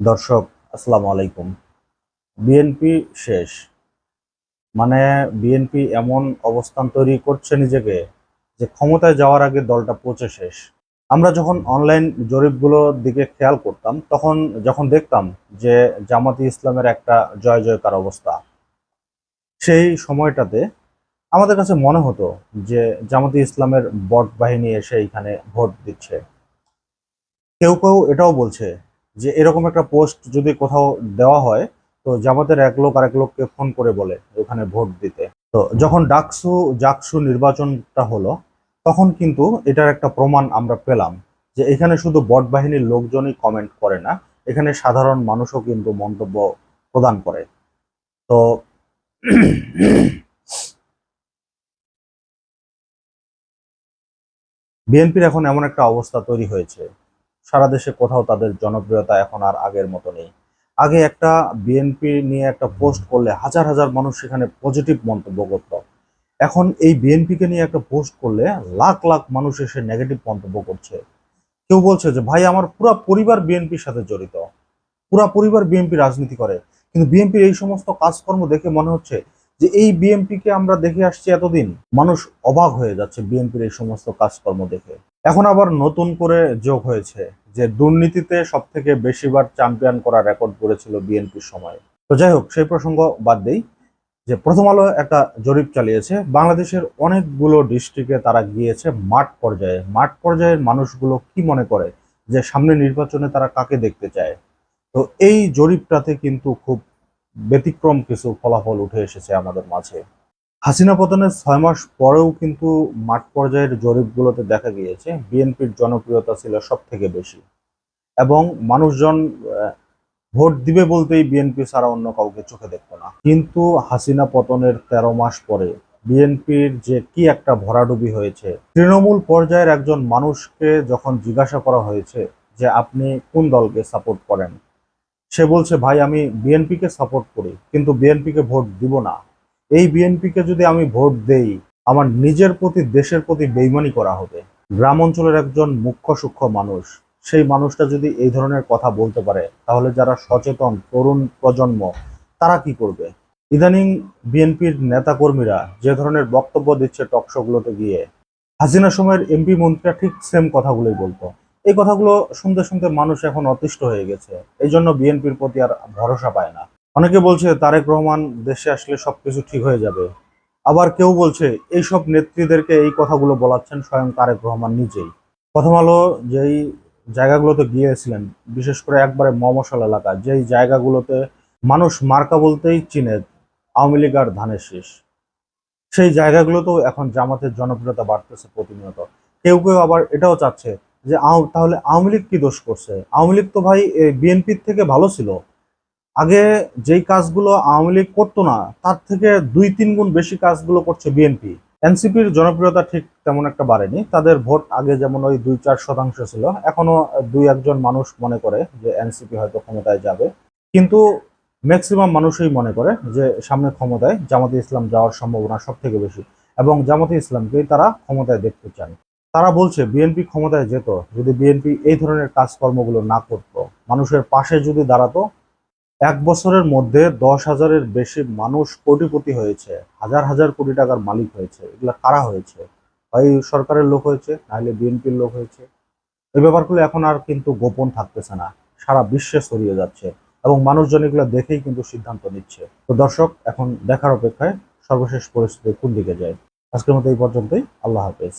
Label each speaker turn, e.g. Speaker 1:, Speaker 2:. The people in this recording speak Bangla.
Speaker 1: দর্শক, আসসালামু আলাইকুম। বিএনপি শেষ। মানে বিএনপি এমন অবস্থান তৈরি করছে নিজেকে যে ক্ষমতায় যাওয়ার আগে দলটা পচে শেষ। আমরা যখন অনলাইন জরিপগুলোর দিকে খেয়াল করতাম, তখন যখন দেখতাম যে জামাতি ইসলামের একটা জয় জয়কার অবস্থা, সেই সময়টাতে আমাদের কাছে মনে হতো যে জামাতি ইসলামের বট বাহিনী এসে এখানে ভোট দিচ্ছে। কেউ কেউ এটাও বলছে যে এরকম একটা পোস্ট যদি কোথাও দেওয়া হয়, তো জামাতের এক লোক আরেক লোককে ফোন করে বলে ওখানে ভোট দিতে। তো যখন ডাকসু, জাকসু নির্বাচনটা হলো, তখন কিন্তু এটার একটা প্রমাণ আমরা পেলাম যে এখানে শুধু বট বাহিনীর লোকজনই কমেন্ট করে না, এখানে সাধারণ মানুষও কিন্তু মন্তব্য প্রদান করে। তো বিএনপির এখন এমন একটা অবস্থা তৈরি হয়েছে। সারা দেশে কোথাও তাদের জনপ্রিয়তা এখন আর আগের মতো নেই। আগে একটা বিএনপি নিয়ে একটা পোস্ট করলে হাজার হাজার মানুষ সেখানে পজিটিভ মন্তব্য করত। এখন এই বিএনপিকে নিয়ে একটা পোস্ট করলে লাখ লাখ মানুষ এসে নেগেটিভ মন্তব্য করছে। কেউ বলছে যে, ভাই, আমার পুরো পরিবার বিএনপির সাথে জড়িত। পুরো পরিবার বিএনপি রাজনীতি করে। কিন্তু বিএনপির এই সমস্ত কাজকর্ম দেখে মনে হচ্ছে যে, এই বিএনপিকে আমরা দেখে আসছি এতদিন। মানুষ অবাক হয়ে যাচ্ছে বিএনপির এই সমস্ত কাজকর্ম দেখে। এখন আবার নতুন করে যোগ হয়েছে যে দুর্নীতিতে সব থেকে বেশিবার চ্যাম্পিয়ন করার রেকর্ড করেছিল বিএনপির সময়। তো যাই হোক, সেই প্রসঙ্গ বাদ দেই যে প্রথম আলো একটা জরিপ চালিয়েছে, বাংলাদেশের অনেকগুলো ডিস্ট্রিক্টে তারা গিয়েছে মাঠ পর্যায়ে। মাঠ পর্যায়ের মানুষগুলো কি মনে করে যে সামনে নির্বাচনে তারা কাকে দেখতে চায়? তো এই জরিপটাতে কিন্তু খুব ব্যতিক্রম কিছু ফলাফল উঠে এসেছে আমাদের মাঝে। হাসিনা পতনের ছয় মাস পরেও কিন্তু মাঠ পর্যায়ের জরিপগুলোতে দেখা গিয়েছে, বিএনপির জনপ্রিয়তা ছিল সব থেকে বেশি। এবং মানুষজন ভোট দিবে বলতেই বিএনপি ছাড়া অন্য কাউকে চোখে দেখত না। কিন্তু হাসিনা পতনের তেরো মাস পরে বিএনপির যে কি একটা ভরাডুবি হয়েছে, তৃণমূল পর্যায়ের একজন মানুষকে যখন জিজ্ঞাসা করা হয়েছে যে আপনি কোন দলকে সাপোর্ট করেন, সে বলছে, ভাই, আমি বিএনপিকে সাপোর্ট করি, কিন্তু বিএনপিকে ভোট দিব না। এই বিএনপিকে যদি আমি ভোট দেই, আমার নিজের প্রতি, দেশের প্রতি বেইমানি করা হবে। গ্রাম অঞ্চলের একজন মুখ্য সূক্ষ্ম মানুষ, সেই মানুষটা যদি এই ধরনের কথা বলতে পারে, তাহলে যারা সচেতন, তরুণ প্রজন্ম, তারা কি করবে? ইদানিং বিএনপির নেতাকর্মীরা যে ধরনের বক্তব্য দিচ্ছে টকশোগুলোতে গিয়ে, হাসিনা সময়ের এমপি মন্ত্রীরা ঠিক সেম কথাগুলোই বলতো। এই কথাগুলো শুনতে শুনতে মানুষ এখন অতিষ্ঠ হয়ে গেছে। এই জন্য বিএনপির প্রতি আর ভরসা পায় না। অনেকে বলছে, তারেক রহমান দেশে আসলে সবকিছু ঠিক হয়ে যাবে। আবার কেউ বলছে, এইসব নেত্রীদেরকে এই কথাগুলো বলাচ্ছেন স্বয়ং তারেক রহমান নিজেই। প্রথম আলো যেই জায়গাগুলোতে গিয়েছিলেন, বিশেষ করে একবারে মমশাল এলাকা, যেই জায়গাগুলোতে মানুষ মার্কা বলতেই চিনে আওয়ামী লীগ আর ধানের শীষ। সেই জায়গাগুলোতেও এখন জামাতের জনপ্রিয়তা বাড়তেছে প্রতিনিয়ত। কেউ কেউ আবার এটাও চাচ্ছে যে তাহলে আওয়ামী লীগ কি দোষ করছে? আওয়ামী লীগ তো ভাই বিএনপির থেকে ভালো ছিল। আগে যেই কাজগুলো আওয়ামী লীগ করতো না, তার থেকে দুই তিন গুণ বেশি কাজগুলো করছে বিএনপি এনসিপির জনপ্রিয়তা ঠিক তেমন একটা বাড়েনি। তাদের ভোট আগে যেমন ওই দুই চার শতাংশ ছিল, এখনও দুই একজন মানুষ মনে করে যে এনসিপি হয়তো ক্ষমতায় যাবে। কিন্তু ম্যাক্সিমাম মানুষই মনে করে যে সামনে ক্ষমতায় জামাতে ইসলাম যাওয়ার সম্ভাবনা সব থেকে বেশি এবং জামাতে ইসলামকেই তারা ক্ষমতায় দেখতে চান। তারা বলছে বিএনপি ক্ষমতায় যেত, যদি বিএনপি এই ধরনের কাজকর্মগুলো না করতো, মানুষের পাশে যদি দাঁড়াতো এক বছরের মধ্যে দশ হাজারের বেশি মানুষ কোটিপতি হয়েছে, হাজার হাজার কোটি টাকার মালিক হয়েছে, এগুলো কারা হয়েছে? হয় সরকারের লোক হয়েছে, নাহলে বিএনপির লোক হয়েছে? এই ব্যাপারগুলো এখন আর কিন্তু গোপন থাকতেছে না, সারা বিশ্বে ছড়িয়ে যাচ্ছে এবং মানুষজন এগুলো দেখেই কিন্তু সিদ্ধান্ত নিচ্ছে। তো দর্শক, এখন দেখার অপেক্ষায় সর্বশেষ পরিস্থিতি কোন দিকে যায়? আজকের মতো এই পর্যন্তই, আল্লাহ হাফেজ।